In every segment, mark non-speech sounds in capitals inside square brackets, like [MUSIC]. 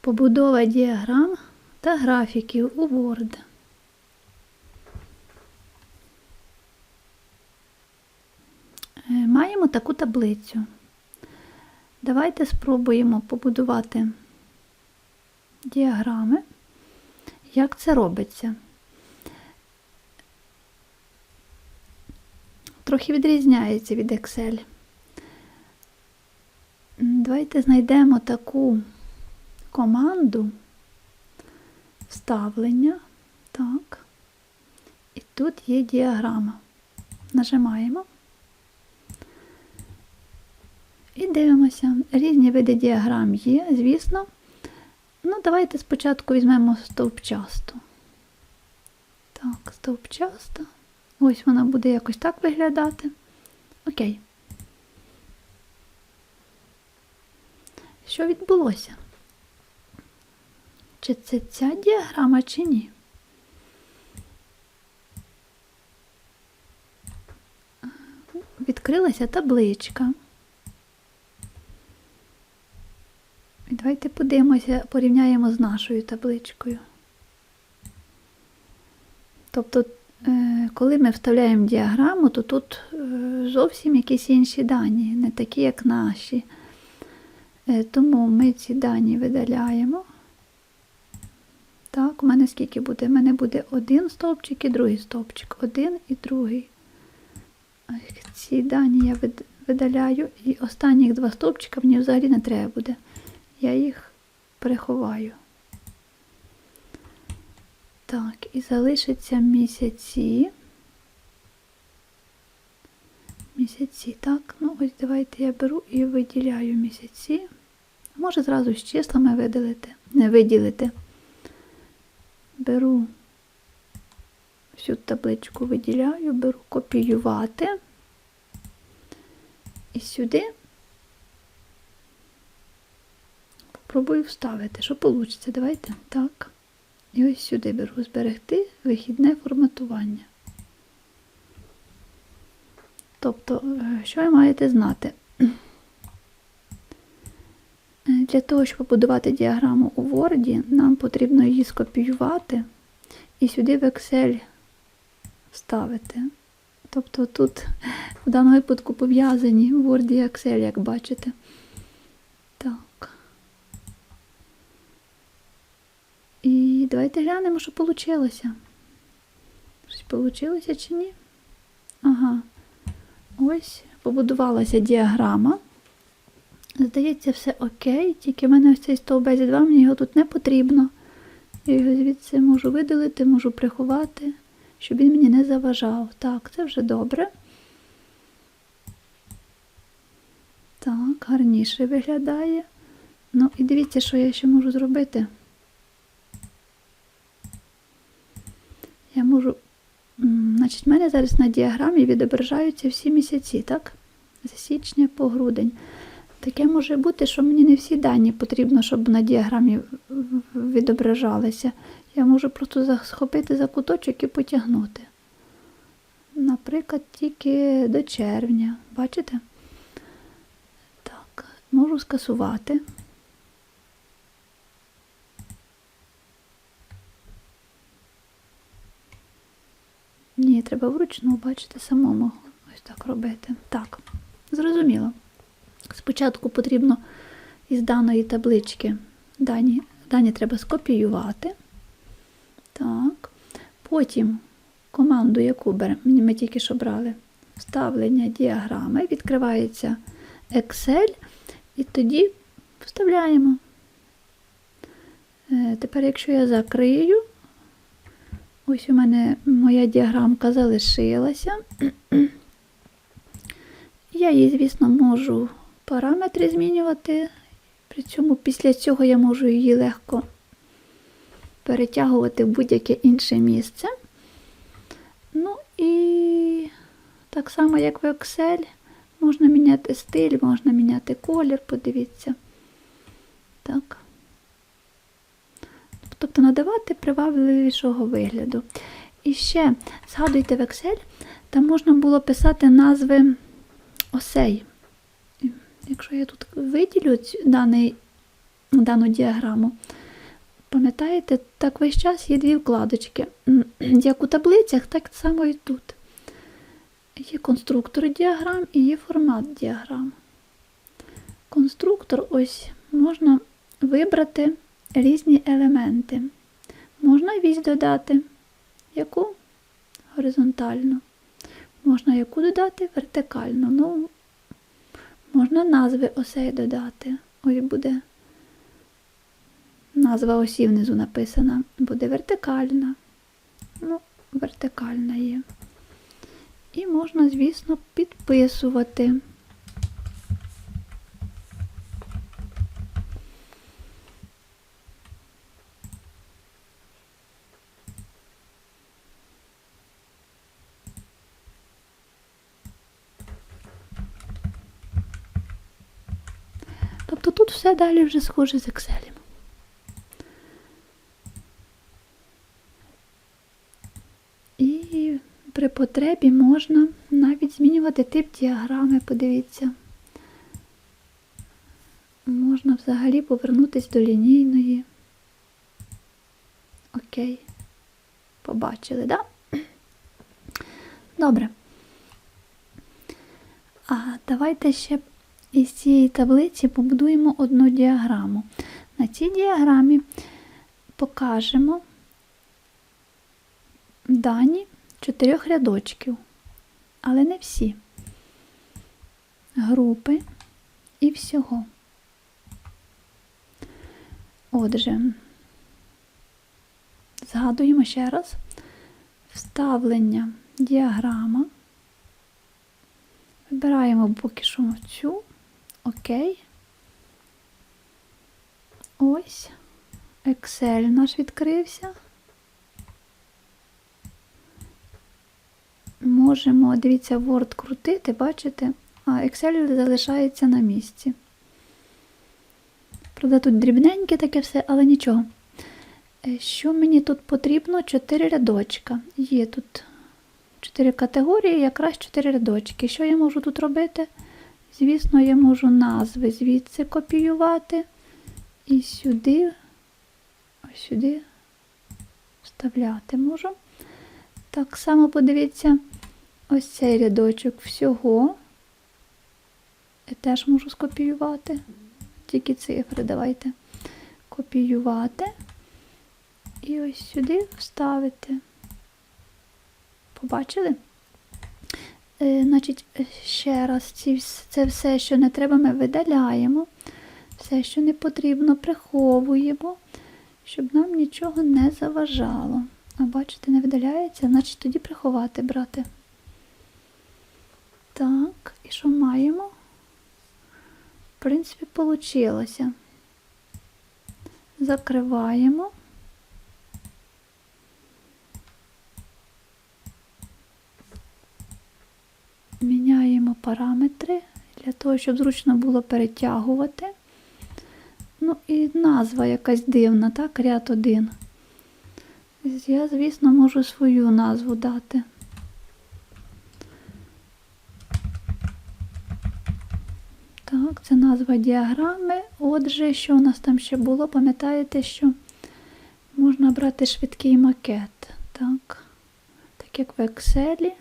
Побудова діаграм та графіків у Word. Е, Маємо таку таблицю. Давайте спробуємо побудувати діаграми. Як це робиться? Трохи відрізняється від Excel. Давайте знайдемо таку команду вставлення. Так. І тут є діаграма. Нажимаємо. І дивимося. Різні види діаграм є, звісно. Ну, давайте спочатку візьмемо стовпчасту. Так, стовпчаста. Ось вона буде якось так виглядати. Окей. Що відбулося? Чи це ця діаграма, чи ні? Відкрилася табличка. І давайте подивимося, порівняємо з нашою табличкою. Тобто, е, коли ми вставляємо діаграму, то тут е, зовсім якісь інші дані, не такі, як наші. Е, Тому ми ці дані видаляємо. У мене скільки буде? У мене буде один стовпчик і другий стовпчик. Один і другий. Ці дані я видаляю. І останніх два стовпчика мені взагалі не треба буде. Я їх переховаю. Так, і залишаться місяці. Місяці, так. Ну, ось давайте я беру і виділяю місяці. Може зразу з числами виділити. Не виділити. Беру всю табличку виділяю, беру копіювати. І сюди Пробую вставити, що вийде. Давайте. Так. І ось сюди беру зберегти вихідне форматування. Тобто, е, що ви маєте знати? Для того, щоб побудувати діаграму у Word, нам потрібно її скопіювати і сюди в Excel вставити. Тобто тут в даному випадку пов'язані Word і Excel, як бачите. Так. І давайте глянемо, що вийшло. Щось вийшло чи ні? Ага. Ось побудувалася діаграма. Здається, все окей, тільки в мене ось цей стовбець 2, мені його тут не потрібно. Я його звідси можу видалити, можу приховати, щоб він мені не заважав. Так, це вже добре. Так, гарніше виглядає. Ну, і дивіться, що я ще можу зробити. Я можу. Значить, в мене зараз на діаграмі відображаються всі місяці, так? З січня по грудень. Таке може бути, що мені не всі дані потрібно, щоб на діаграмі відображалися. Я можу просто схопити за куточок і потягнути. Наприклад, тільки до червня. Бачите? Так, можу скасувати. Ні, треба вручну, бачите, самому ось так робити. Так, зрозуміло. Спочатку потрібно із даної таблички дані, дані треба скопіювати. Так. Потім команду, яку беремо, ми тільки що брали, вставлення діаграми, відкривається Excel, і тоді вставляємо. Е, Тепер, якщо я закрию, ось у мене моя діаграмка залишилася. [CLEARS THROAT] Я її, звісно, можу параметри змінювати. При цьому після цього я можу її легко перетягувати в будь-яке інше місце. Ну і так само, як в Excel, можна міняти стиль, можна міняти колір, подивіться. Так. Тобто надавати привабливішого вигляду. І ще згадуйте в Excel, там можна було писати назви осей. Якщо я тут виділю даний дану діаграму. Пам'ятаєте, так весь час є дві вкладочки. [CLEARS THROAT] Як у таблицях, так само і тут. Є конструктор діаграм і є формат діаграм. Конструктор ось можна вибрати різні елементи. Можна вісь додати, яку горизонтальну. Можна яку додати вертикально. Ну, можна назви осей додати. Ось буде назва осі внизу написана. Буде вертикальна. Ну, вертикальна є. І можна, звісно, підписувати. Тобто тут все далі вже схоже з Excel. І при потребі можна навіть змінювати тип діаграми, подивіться. Можна взагалі повернутися до лінійної. Окей. Побачили, так? Да? Добре. А давайте ще із цієї таблиці побудуємо одну діаграму. На цій діаграмі покажемо дані чотирьох рядочків, але не всі. Групи і всього. Отже, згадуємо ще раз вставлення діаграма. Вибираємо поки що цю. Окей. Ось. Excel наш відкрився. Можемо, дивіться, Word крутити, бачите, а Excel залишається на місці. Правда, тут дрібненьке таке все, але нічого. Е, Що мені тут потрібно? Чотири рядочка. Є тут чотири категорії, якраз чотири рядочки. Що я можу тут робити? Звісно, я можу назви звідси копіювати і сюди, ось сюди вставляти можу. Так само подивіться, ось цей рядочок всього. Я теж можу скопіювати. Тільки цифри давайте копіювати. І ось сюди вставити. Побачили? Е, значить, ще раз, ці, це все, що не треба, ми видаляємо. Все, що не потрібно, приховуємо, щоб нам нічого не заважало. А бачите, не видаляється, значить тоді приховати брати. Так, і що маємо? В принципі, вийшло. Закриваємо. Параметри для того, щоб зручно було перетягувати. Ну і назва якась дивна, так, ряд один. Я, звісно, можу свою назву дати. Так, це назва діаграми. Отже, що у нас там ще було? Пам'ятаєте, що можна брати швидкий макет. Так, так як в Excel.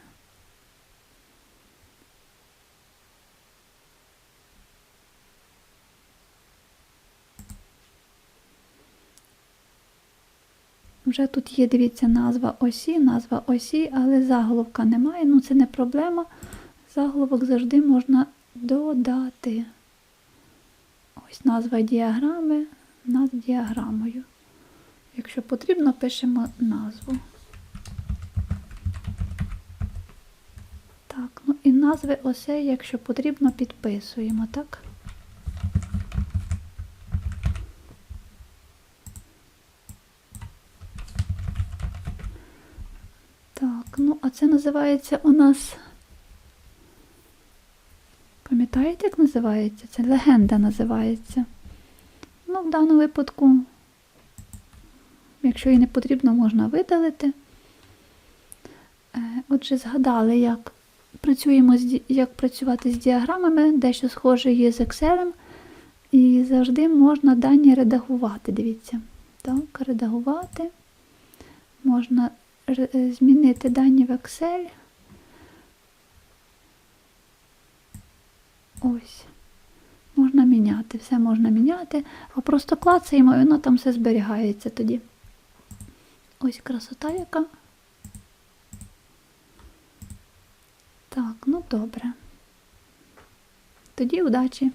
Вже тут є, дивіться, назва осі, назва осі, але заголовка немає. Ну, це не проблема. Заголовок завжди можна додати. Ось назва діаграми над діаграмою. Якщо потрібно, пишемо назву. Так, ну і назви осей, якщо потрібно, підписуємо, так? Так, ну, а це називається у нас. Пам'ятаєте, як називається? Це легенда називається. Ну, в даному випадку, якщо їй не потрібно, можна видалити. Е, Отже, згадали, як працюємо як працювати з діаграмами, дещо схоже є з Excel. І завжди можна дані редагувати. Дивіться. Так, редагувати. Можна змінити дані в Excel. Ось. Можна міняти, все можна міняти, а просто клацаємо і воно там все зберігається тоді. Ось красота яка. Так, ну добре. Тоді удачі!